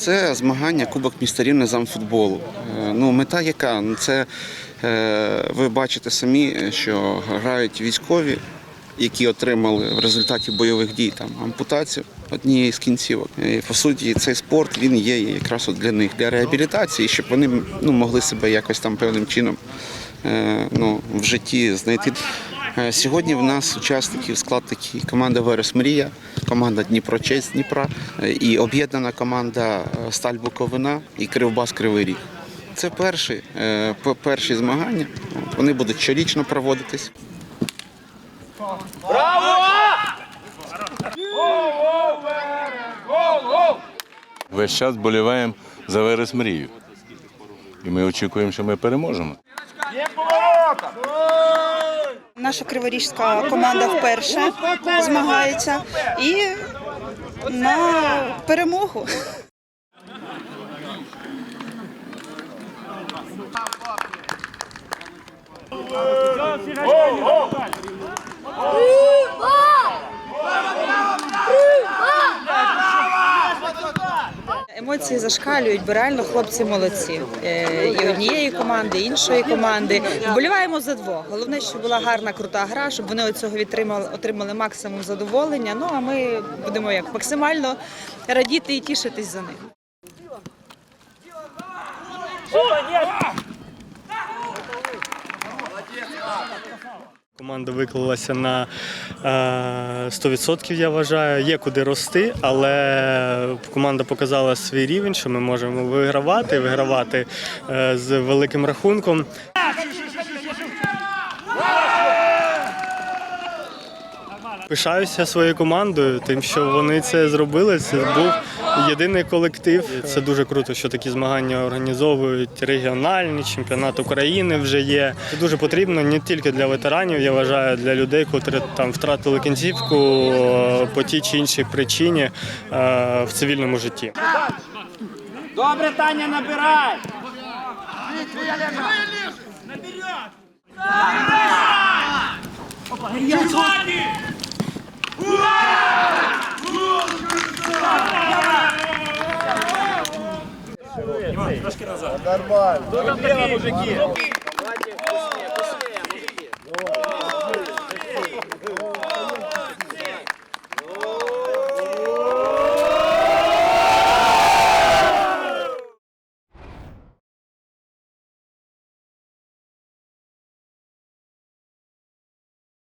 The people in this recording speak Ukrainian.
Це змагання Кубок містерів низам-футболу. Е, Ну, мета яка? Ну, Це е, ви бачите самі, що грають військові, які отримали в результаті бойових дій там ампутацію однієї з кінцівок. І, по суті, цей спорт він є якраз от для них для реабілітації, щоб вони ну, могли себе якось там певним чином е, ну, в житті знайти. Сьогодні в нас учасників склад такий команда Верес Мрія, команда Дніпро Честь Дніпра і об'єднана команда е, Сталь Буковина і Кривбас Кривий Ріг. Це перші, е, перші змагання. Вони будуть щорічно проводитись. Браво! Весь час боліваємо за Верес Мрію. І ми очікуємо, що ми переможемо. Наша криворіжська команда вперше змагається і на перемогу. Емоції зашкалюють, бо реально хлопці молодці. Е, І однієї команди, і іншої команди. Вболіваємо за двох. Головне, щоб була гарна, крута гра, щоб вони від цього відтримали, отримали максимум задоволення. Ну а ми будемо як максимально радіти і тішитись за них. Команда виклалася на е, 100%, я вважаю. Є куди рости, але команда показала свій рівень, що ми можемо вигравати, вигравати е, з великим рахунком. Пишаюся своєю командою, тим, що вони це зробили. Це був єдиний колектив. Це дуже круто, що такі змагання організовують регіональні, чемпіонат України вже є. Це дуже потрібно не тільки для ветеранів, я вважаю, для людей, котрі там втратили кінцівку по тій чи іншій причині е, в цивільному житті. Добре, Таня, набирай! Нормально. Хто там такий?